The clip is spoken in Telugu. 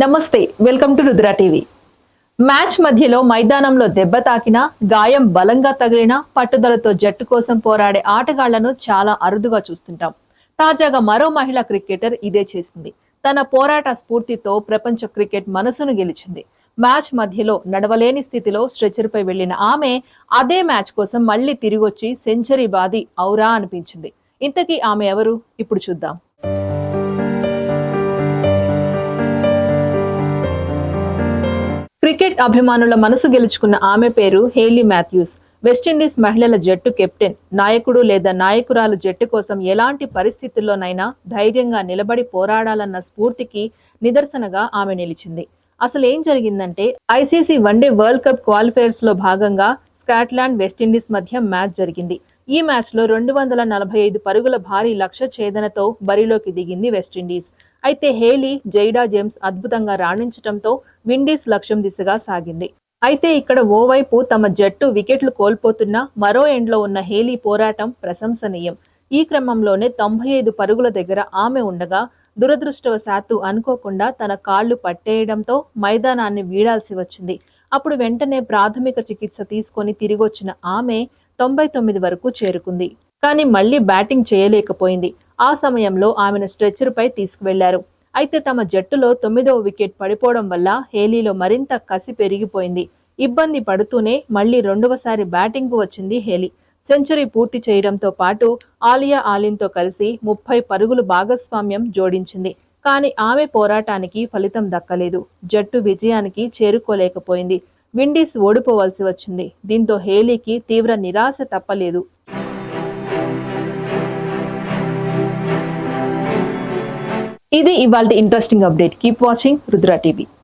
నమస్తే welcome to Rudra TV. Match మధ్యలో మైదానంలో దెబ్బ తాకినా గాయం బలంగా తగిలినా పట్టుదలతో జట్టు కోసం పోరాడే ఆటగాళ్ళను చాలా అరుదుగా చూస్తుంటాం. తాజాగా మరో మహిళా క్రికెటర్ ఇదే చేసింది. తన పోరాట స్ఫూర్తితో ప్రపంచ క్రికెట్ మనసును గెలిచింది. మ్యాచ్ మధ్యలో నడవలేని స్థితిలో స్ట్రెచర్పై వెళ్ళిన ఆమె అదే మ్యాచ్ కోసం మళ్ళీ తిరిగొచ్చి సెంచరీ బాది ఔరా అనిపించింది. ఇంతకీ ఆమె ఎవరు? ఇప్పుడు చూద్దాం. క్రికెట్ అభిమానుల మనసు గెలుచుకున్న ఆమె పేరు హేలీ మాథ్యూస్. వెస్టిండీస్ మహిళల జట్టు కెప్టెన్. నాయకుడు లేదా నాయకురాలు జట్టు కోసం ఎలాంటి పరిస్థితుల్లోనైనా ధైర్యంగా నిలబడి పోరాడాలన్న స్ఫూర్తికి నిదర్శనగా ఆమె నిలిచింది. అసలు ఏం జరిగిందంటే ICC one day world cup క్వాలిఫైర్స్లో భాగంగా స్కాట్లాండ్ వెస్టిండీస్ మధ్య మ్యాచ్ జరిగింది. ఈ మ్యాచ్లో రెండు వందల నలభై ఐదు పరుగుల భారీ లక్ష్య ఛేదనతో బరిలోకి దిగింది వెస్టిండీస్ అయితే హేలీ జైడా జేమ్స్ అద్భుతంగా రాణించటంతో విండీస్ లక్ష్యం దిశగా సాగింది. అయితే ఇక్కడ ఓవైపు తమ జట్టు వికెట్లు కోల్పోతున్న మరో ఎండ్లో ఉన్న హేలీ పోరాటం ప్రశంసనీయం. ఈ క్రమంలోనే తొంభై ఐదు పరుగుల దగ్గర ఆమె ఉండగా దురదృష్టవశాత్తు అనుకోకుండా తన కాళ్ళు పట్టేయడంతో మైదానాన్ని వీడాల్సి వచ్చింది. అప్పుడు వెంటనే ప్రాథమిక చికిత్స తీసుకొని తిరిగొచ్చిన ఆమె తొంభై తొమ్మిది వరకు చేరుకుంది. కానీ మళ్ళీ బ్యాటింగ్ చేయలేకపోయింది. ఆ సమయంలో ఆమెను స్ట్రెచ్చర్పై తీసుకువెళ్ళారు. అయితే తమ జట్టులో తొమ్మిదవ వికెట్ పడిపోవడం వల్ల హేలీలో మరింత కసి పెరిగిపోయింది. ఇబ్బంది పడుతూనే మళ్ళీ రెండవసారి బ్యాటింగ్కు వచ్చింది హేలీ. సెంచరీ పూర్తి చేయడంతో పాటు ఆలియా ఆలిన్తో కలిసి ముప్పై పరుగులు భాగస్వామ్యం జోడించింది. కానీ ఆమె పోరాటానికి ఫలితం దక్కలేదు. జట్టు విజయానికి చేరుకోలేకపోయింది. విండీస్ ఓడిపోవలసి వచ్చింది. దీంతో హేలీకి తీవ్ర నిరాశ తప్పలేదు. ఇది ఇవాళ interesting update keep watching Rudra TV